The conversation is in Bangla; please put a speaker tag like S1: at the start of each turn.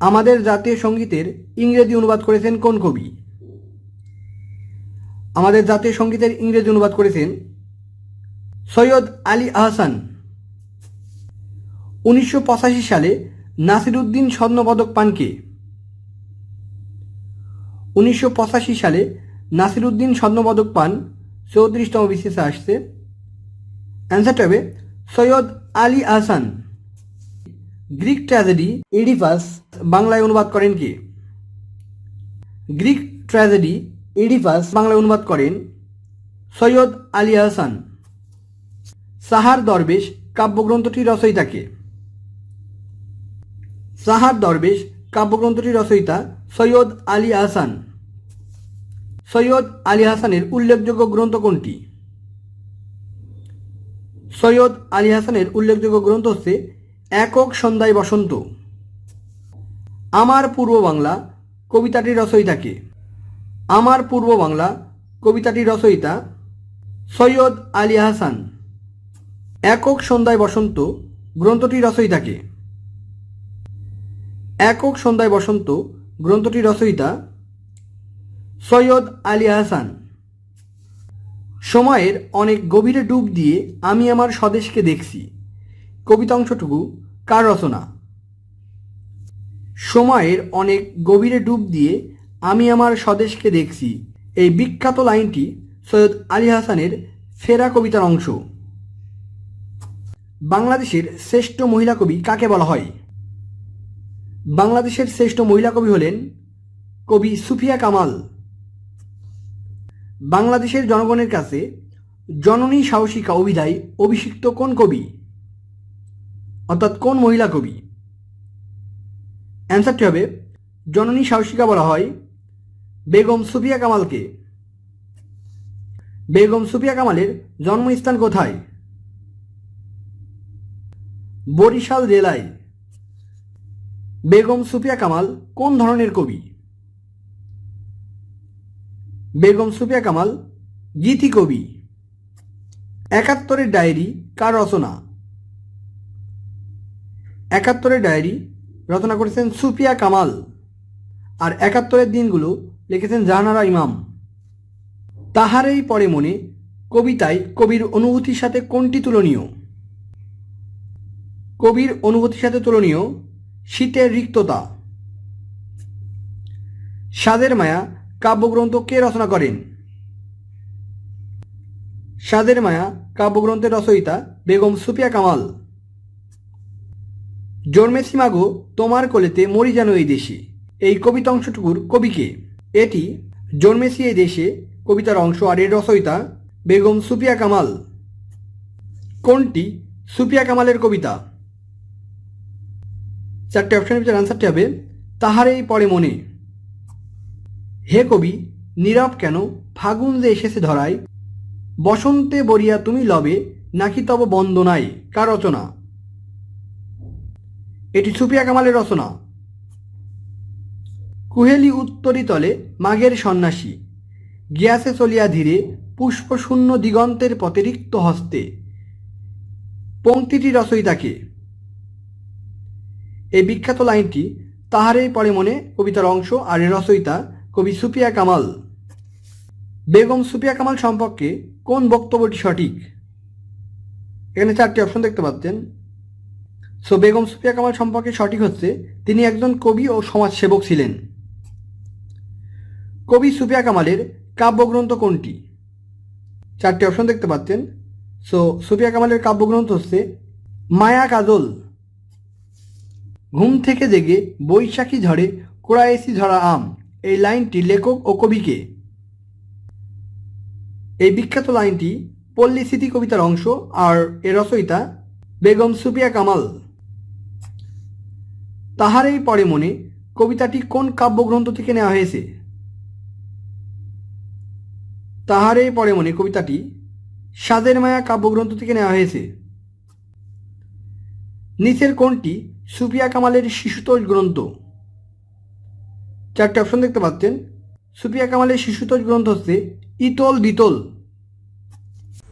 S1: আমাদের জাতীয় সঙ্গীতের ইংরেজি অনুবাদ করেছেন কোন কবি? আমাদের জাতীয় সঙ্গীতের ইংরেজি অনুবাদ করেছেন সৈয়দ আলী আহসান। উনিশশো পঁচাশি সালে নাসিরুদ্দিন স্বর্ণপদক পান কে? উনিশশো পঁচাশি সালে নাসিরুদ্দিন স্বর্ণপদক পান চৌত্রিশতম বিশেষে আসছে অ্যান্সারটা হবে Syed Ali Ahsan. Greek tragedy Oedipus বাংলায় অনুবাদ করেন কে? গ্রিক ট্র্যাজেডি ইডিপাস বাংলায় অনুবাদ করেন সৈয়দ আলী আহসান সাহার দরবেশ কাব্যগ্রন্থটির রচয়িতাকে সাহার দরবেশ কাব্যগ্রন্থটির রচয়িতা সৈয়দ আলী আহসান সৈয়দ আলী হাসানের উল্লেখযোগ্য গ্রন্থ কোনটি? সৈয়দ আলী হাসানের উল্লেখযোগ্য গ্রন্থ হচ্ছে একক সন্ধ্যায় বসন্ত। আমার পূর্ব বাংলা, কবিতাটির রচয়িতাকে আমার পূর্ব বাংলা, কবিতাটির রচয়িতা সৈয়দ আলী হাসান। একক সন্ধ্যায় বসন্ত, গ্রন্থটির রচয়িতাকে একক সন্ধ্যায় বসন্ত গ্রন্থটি রচয়িতা সৈয়দ আলী হাসান। সময়ের অনেক গভীরে ডুব দিয়ে আমি আমার স্বদেশকে দেখছি। কবিতা অংশটুকু কার রচনা? সময়ের অনেক গভীরে ডুব দিয়ে আমি আমার স্বদেশকে দেখছি। এই বিখ্যাত লাইনটি সৈয়দ আলী হাসানের ফেরা কবিতার অংশ। বাংলাদেশের শ্রেষ্ঠ মহিলা কবি কাকে বলা হয়? বাংলাদেশের শ্রেষ্ঠ মহিলা কবি হলেন কবি সুফিয়া কামাল। বাংলাদেশের জনগণের কাছে জননী সাহসিকা অভিধায় অভিষিক্ত কোন কবি? অর্থাৎ কোন মহিলা কবি? অ্যান্সারটি হবে জননী সাহসিকা বলা হয় বেগম সুফিয়া কামালকে। বেগম সুফিয়া কামালের জন্মস্থান কোথায়? বরিশাল জেলায়। বেগম সুফিয়া কামাল কোন ধরনের কবি? বেগম সুফিয়া কামাল গীতি কবি। একাত্তরের ডায়েরি কার রচনা? একাত্তরের ডায়েরি রচনা করেছেন সুফিয়া কামাল আর একাত্তরের দিনগুলো লিখেছেন জাহানারা ইমাম। তাহারেই পরে মনে কবিতায় কবির অনুভূতির সাথে কোনটি তুলনীয়? কবির অনুভূতির সাথে তুলনীয় শীতের রিক্ততা। সাদের মায়া কাব্যগ্রন্থ কে রচনা করেন? সাদের মায়া কাব্যগ্রন্থের রচয়িতা বেগম সুফিয়া কামাল। জন্মেছি মাগো তোমার কোলেতে মরি যেন এই দেশে। এই কবিতা অংশটুকুর কবিকে এটি জন্মেছি এই দেশে, কবিতার অংশ আর এর রচয়িতা বেগম সুফিয়া কামাল। কোনটি সুফিয়া কামালের কবিতা? চারটে অপশনের ভিতরে আনসারটি হবে, তাহারেই পড়ে মনে। হে কবি, নীরব কেন? ফাগুন যে এসেছে ধরায়। বসন্তে বরিয়া তুমি লবে, নাকি তব বন্দনায়? কার রচনা? এটি সুফিয়া কামালের রচনা। কুহেলি উত্তরি তলে মাঘের সন্ন্যাসী, গিয়াসে চলিয়া ধীরে পুষ্পশূন্য দিগন্তের পথে রিক্ত হস্তে পঙ্ক্তিটি রচয়িতাকে এই বিখ্যাত লাইনটি তাহারেই পড়ে মনে কবিতার অংশ আর এর রচয়িতা কবি সুফিয়া কামাল। বেগম সুফিয়া কামাল সম্পর্কে কোন বক্তব্যটি সঠিক? এখানে চারটি অপশন দেখতে পাচ্ছেন। সো বেগম সুফিয়া কামাল সম্পর্কে সঠিক হচ্ছে, তিনি একজন কবি ও সমাজসেবক ছিলেন। কবি সুফিয়া কামালের কাব্যগ্রন্থ কোনটি? চারটি অপশন দেখতে পাচ্ছেন। সো সুফিয়া কামালের কাব্যগ্রন্থ হচ্ছে, মায়া কাজল। ঘুম থেকে জেগে বৈশাখী ঝড়ে কোড়ায়েসি ঝরা আম, এই লাইনটি লেখক ও কবিকে। এই বিখ্যাত লাইনটি পল্লী স্মৃতি কবিতার অংশ আর এর রচয়িতা বেগম সুফিয়া কামাল। তাহারেই পরে মনে কবিতাটি কোন কাব্যগ্রন্থ থেকে নেওয়া হয়েছে? তাহারেই পরে মনে কবিতাটি সাদের মায়া কাব্যগ্রন্থ থেকে নেওয়া হয়েছে। নিচের কোনটি সুফিয়া কামালের শিশুতোষ গ্রন্থ। চারটে অপশন দেখতে পাচ্ছেন। সুফিয়া কামালের শিশুতোষ গ্রন্থ হচ্ছে ইতল বিতল।